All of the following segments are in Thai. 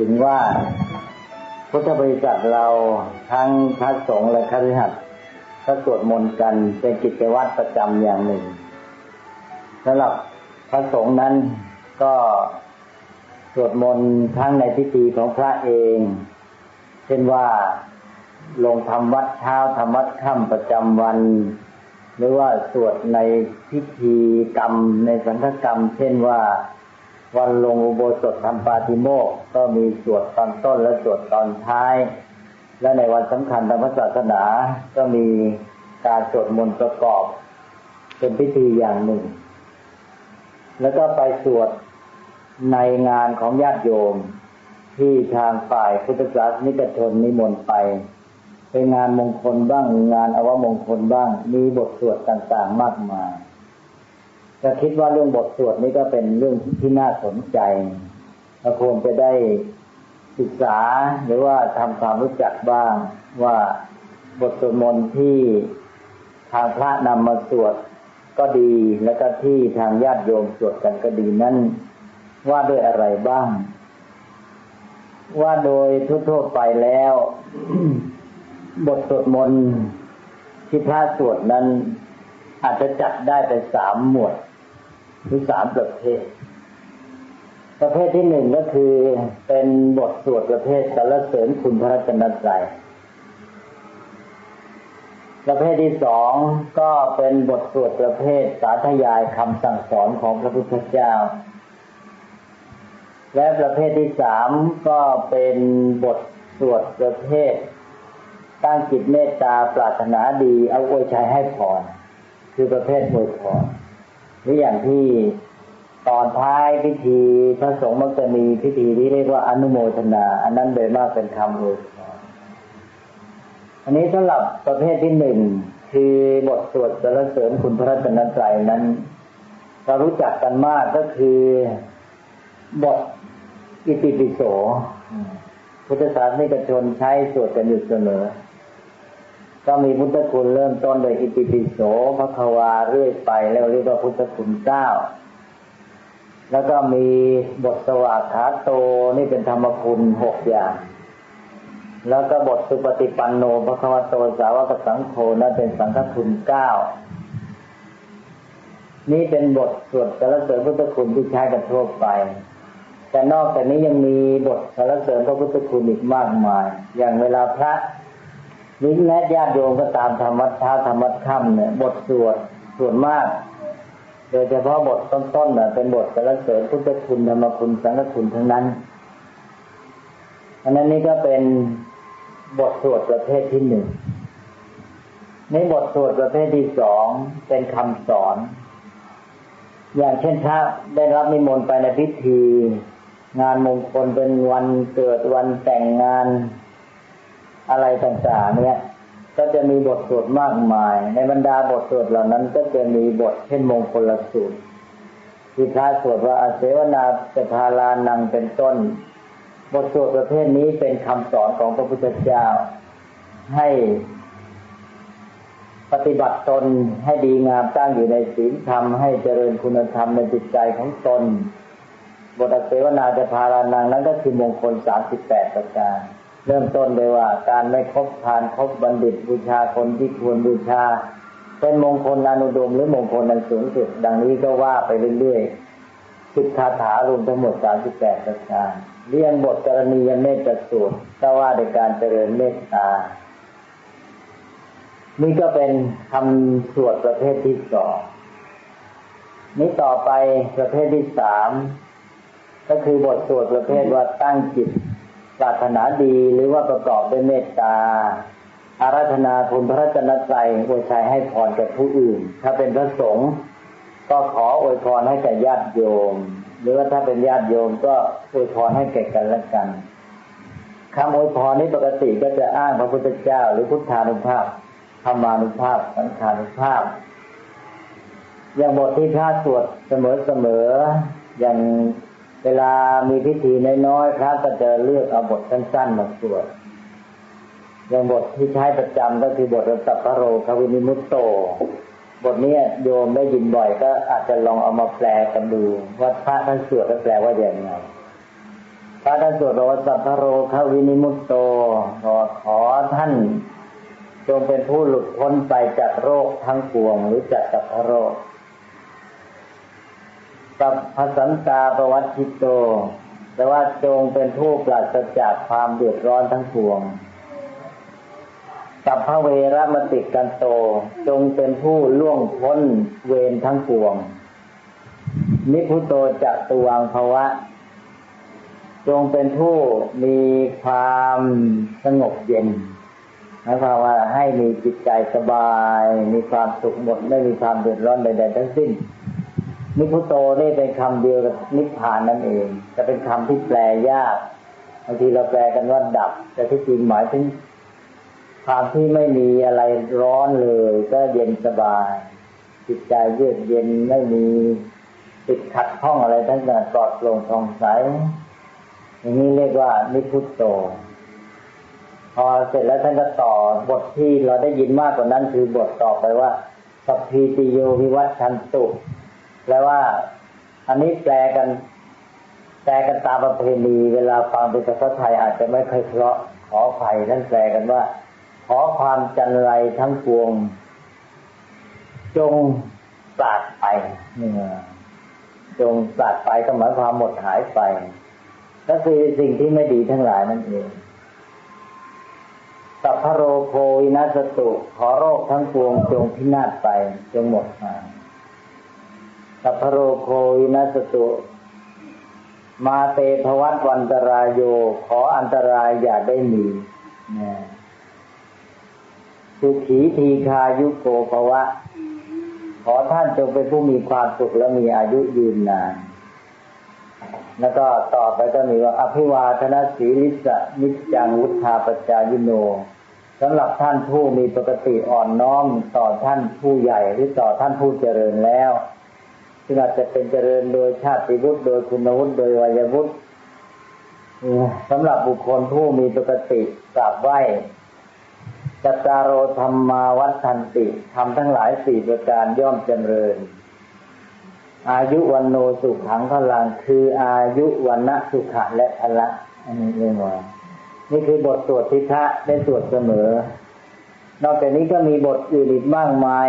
ถึงว่าพุทธบริษัทเราทั้งพระสงฆ์และคฤหัสถ์ก็สวดมนต์กันเป็นกิจวัตรประจำอย่างหนึ่งสำหรับพระสงฆ์นั้นก็สวดมนต์ทั้งในพิธีของพระเอง เช่นว่าลงทำวัดเช้าทำวัดค่ำประจำวัน หรือว่าสวดในพิธีกรรมในสังฆกรรม เช่นว่า วันลงอุโบสถทำปาติโมกก็มีสวดตอนต้นและสวดตอนท้าย และในวันสำคัญทางศาสนาก็มีการสวดมนต์ประกอบ เป็นพิธีอย่างหนึ่ง แล้วก็ไปสวดในงานของญาติโยม ที่ทางฝ่ายพุทธศาสนิกชนนิมนต์ไป เป็นงานมงคลบ้างงานอวมงคลบ้าง มีบทสวดต่างๆมากมาย จะคิดว่าเรื่องบทสวดนี้ก็เป็นเรื่องที่น่าสนใจเราควรจะได้ศึกษาหรือว่าทำความรู้จักบ้างว่าบทสวดมนต์ที่ทางพระนำมาสวดก็ดี แล้วก็ที่ทางญาติโยมสวดกันก็ดีนั้นว่าด้วยอะไรบ้าง ว่าโดยทั่วๆไปแล้ว บทสวดมนต์ที่พระสวดนั้นอาจจะจัดได้เป็นสามหมวด หรือสามประเภท ประเภทที่หนึ่งก็คือเป็นบทสวดประเภทสรรเสริญคุณพระรัตนตรัยประเภทที่สองก็เป็นบทสวดประเภทสาธยายคำสั่งสอนของพระพุทธเจ้า และประเภทที่สามก็เป็นบทสวดประเภทตั้งจิตเมตตาปรารถนาดีเอาอวยชัยให้พรคือประเภทอวยพร หรืออย่างที่ตอนท้ายพิธีพระสงฆ์มักจะมีพิธีที่เรียกว่าอนุโมทนา อันนั้นโดยมากเป็นคำอวยพรอันนี้สำหรับประเภทที่หนึ่งคือบทสวดสรรเสริญคุณพระรัตนตรัยนั้นเรารู้จักกันมากก็คือบทอิติปิโส พุทธศาสนิกชนใช้สวดกันอยู่เสมอ ก็มีพุทธคุณเริ่มต้นโดยอิติปิโสพระควาเรื่อยไปแล้วเรียกว่าพุทธคุณเก้าแล้วก็มีบทสวากขาโตนี่เป็นธรรมคุณหกอย่าง แล้วก็บทสุปฏิปันโนพระควโตสาวกสังโฆนั่นเป็นสังฆคุณเก้านี่เป็นบทสวดสรรเสริญพุทธคุณที่ใช้กันทั่วไป แต่นอกจากนี้ยังมีบทสรรเสริญพระพุทธคุณอีกมากมาย อย่างเวลาพระ นิและญาติโยมก็ตามธรรมะเช้าธรรมะค่ำเนี่ยบทสวดส่วนมาก โดยเฉพาะบทต้นๆเนี่ยเป็นบทสรรเสริญพุทธคุณธรรมคุณสังฆคุณทั้งนั้นอันนั้นนี่ก็เป็นบทสวดประเภทที่หนึ่งในบทสวดประเภทที่สองเป็นคำสอน อย่างเช่นถ้าได้รับนิมนต์ไปในพิธี งานมงคลเป็นวันเกิดวันแต่งงาน อะไรต่างๆ เนี่ย ก็จะมีบทสวดมากมาย ในบรรดาบทสวดเหล่านั้น ก็จะมีบทเช่นมงคลสูตรที่พระสวดว่าอาเสวนาสภาลานังเป็นต้น บทสวดประเภทนี้เป็นคำสอนของพระพุทธเจ้า ให้ปฏิบัติตนให้ดีงามตั้งอยู่ในศีลธรรมให้เจริญคุณธรรมในจิตใจของตน บทเสวนาจะพารานังนั้นก็คือมงคลสามสิบแปดประการ เริ่มต้นเลยว่าการไม่คบทานคบบัณฑิตบูชาคนที่ควรบูชา เป็นมงคลอนุดมหรือมงคลอันสูงสุด ดังนี้ก็ว่าไปเรื่อยๆสิบคาถารวมทั้งหมดสามสิบแปดประการเรียงบทกรณียเมตตาสูตรก็ว่าในการเจริญเมตตา นี่ก็เป็นคำสวดประเภทที่สองนี้ต่อไปประเภทที่สามก็คือบทสวดประเภทว่าตั้งจิต ปรารถนาดีหรือว่าประกอบด้วยเมตตาอาราธนาคุณพระรันตรัยอวยชัยให้พรแก่ผู้อื่น ถ้าเป็นพระสงฆ์ก็ขออวยพรให้แก่ญาติโยม หรือว่าถ้าเป็นญาติโยมก็อวยพรให้แก่กันและกันคำอวยพรนี้ปกติก็จะอ้างพระพุทธเจ้า หรือพุทธานุภาพธรรมานุภาพสังขานุภาพ อย่างบทที่พระสวดเสมอๆอย่าง เวลามีพิธีน้อยๆพระก็จะเลือกเอาบทสั้นๆมาสวดอย่างบทที่ใช้ประจำก็คือบทสัพพโรควินิมุตโต บทนี้โยมได้ยินบ่อยก็อาจจะลองเอามาแปลกันดู ว่าพระท่านสวดแล้วแปลว่าอย่างไงพระท่านสวดโรสัพพโรควินิมุตโตขอขอท่านจงเป็นผู้หลุดพ้นไปจากโรคทั้งปวงหรือจากสัพพโรค สัพพสันตาประวัติโตแปลว่าจงเป็นผู้ปราศจากความเดือดร้อนทั้งปวงสัพพเวรมติกันโต จงเป็นผู้ล่วงพ้นเวรทั้งปวง นิพุโตจะตุวังภวะ จงเป็นผู้มีความสงบเย็นหมายความว่าให้มีจิตใจสบาย มีความสุขหมด ไม่มีความเดือดร้อนใดๆทั้งสิ้น นิพุโตนี่เป็นคำเดียวกับนิพพานนั่นเอง จะเป็นคำที่แปลยากบางทีเราแปลกันว่าดับ แต่ที่จริงหมายถึงความที่ไม่มีอะไรร้อนเลย ก็เย็นสบาย จิตใจเยือกเย็นไม่มีติดขัดข้องอะไรทั้งนั้นปลอดโปร่งทองใสอย่างนี้เรียกว่านิพุโตพอเสร็จแล้วท่านก็ต่อบทที่เราได้ยินมากกว่านั้นคือบทต่อไปว่าสัพพีติโยวิวัตชันตุ แปลว่า อันนี้แปลกัน แปลกันตามประเพณีเวลาฟังเป็นภาษาไทยอาจจะไม่ค่อยเพราะขออภัยท่นแปลกันว่า ขอความจันไรทั้งปวง จงปราดไปจงปราดไปก็หมายความหมดหายไป ก็คือสิ่งที่ไม่ดีทั้งหลายนั่นเองสัพพโรโควินัสตุขอโรคทั้งปวงจงพินาศไป จงหมดมา สัพพโรโควินัสตุ มาเตภวัตวันตรายโย ขออันตรายอย่าได้มีสุขีทีคายุโกภวะ ขอท่านจงเป็นผู้มีความสุขและมีอายุยืนนาน แล้วก็ต่อไปก็มีว่า อภิวาทนาสีลิสะนิจจังวุธาปจายิโนสำหรับท่านผู้มีปกติอ่อนน้อมต่อท่านผู้ใหญ่หรือต่อท่านผู้เจริญแล้ว ซึ่อาจจะเป็นเจริญโดยชาติวุฒิโดยคุณวุฒิโดยวัยวุฒิสำหรับบุคคลผู้มีปกติกราบไหว้จัตตารโอธรรมาวัฏทันติทำทั้งหลายสี่ประการย่อมเจริญ อายุวันโนสุขังพลังคืออายุวันนะสุขะและพละ อันนี้เรียกว่านี่คือบทสวดทิทะได้สวดเสมอ นอกจากนี้ก็มีบทอื่นอีกมากมาย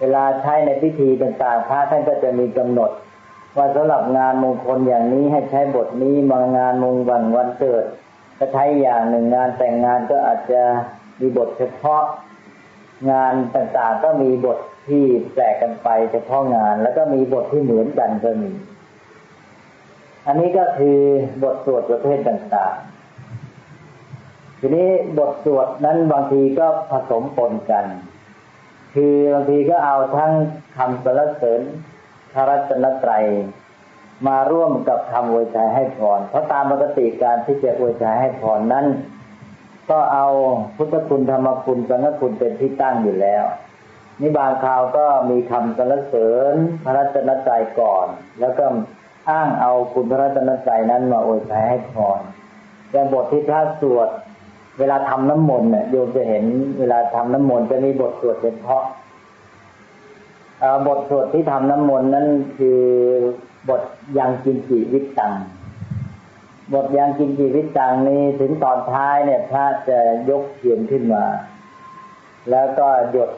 เวลาใช้ในพิธีต่างๆพระท่านก็จะมีกำหนด ว่าสำหรับงานมงคลอย่างนี้ให้ใช้บทนี้มางานมงวันวันเกิดก็ใช้อย่างหนึ่งงานแต่งงานก็อาจจะมีบทเฉพาะ งานต่างๆก็มีบทที่แปลกกันไปเฉพาะงาน แล้วก็มีบทที่เหมือนกันก็มี อันนี้ก็คือบทสวดประเภทต่างๆ ทีนี้บทสวดนั้นบางทีก็ผสมปนกัน คือบางทีก็เอาทั้งคำสรรเสริญพระรัตนตรัยมาร่วมกับคำอวยชัยให้พร เพราะตามปกติการที่จะอวยชัยให้พรนั้น ก็เอาพุทธคุณธรรมคุณสังฆคุณเป็นที่ตั้งอยู่แล้วนี่บางคราวก็มีคำสรรเสริญพระรัตนตรัยก่อน แล้วก็อ้างเอาคุณพระรัตนตรัยนั้นมาอวยชัยให้พรอย่างบทที่พระสวด เวลาทำน้ำมนต์เนี่ยโยมจะเห็นเวลาทำน้ำมนต์จะมีบทสวดเฉพาะบทสวดที่ทำน้ำมนต์นั้นคือบทยังกินจิวิตตัง บทยังกินจิวิตตังนี้ถึงตอนท้ายเนี่ยพระจะยกเทียนขึ้นมา แล้วก็หยด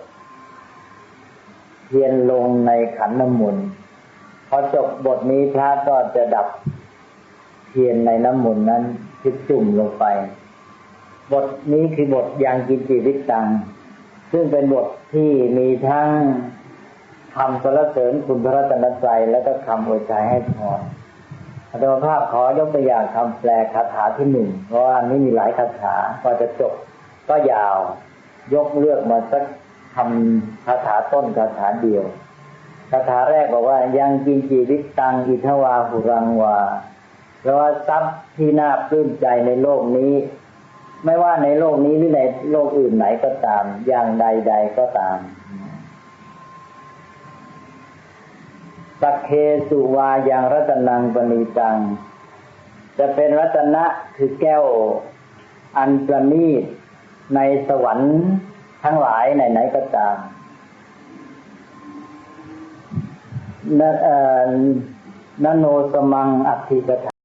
เทียนลงในขันน้ำมนต์พอจบบทนี้พระก็จะดับเทียนในน้ำมนต์นั้นที่จุ่มลงไป บทนี้คือบทยังกินจิวิตตัง ซึ่งเป็นบทที่มีทั้งคำสรรเสริญคุณพระรัตนตรัยและก็คำอวยชัยให้พรอาตมภาพขอยกตัวอย่างคำแปลคาถาที่หนึ่งเพราะว่าอันนี้มีหลายคาถาก็จะจบก็ยาว ยกเลือกมาสักคำคาถาต้นคาถาเดียวคาถาแรกบอกว่ายังกินจีวิตตังอิทวาหุรังวาแปลว่าทรัพย์ที่น่าปลื้มใจในโลกนี้ ไม่ว่าในโลกนี้หรือในโลกอื่นไหนก็ตาม อย่างใด ๆ ก็ตามสักเคสุวาอย่างรัตนังปณีตัง จะเป็นรัตนะคือแก้ว อันประณีตในสวรรค์ทั้งหลายไหนๆก็ตามนนโนสมังอัติกถา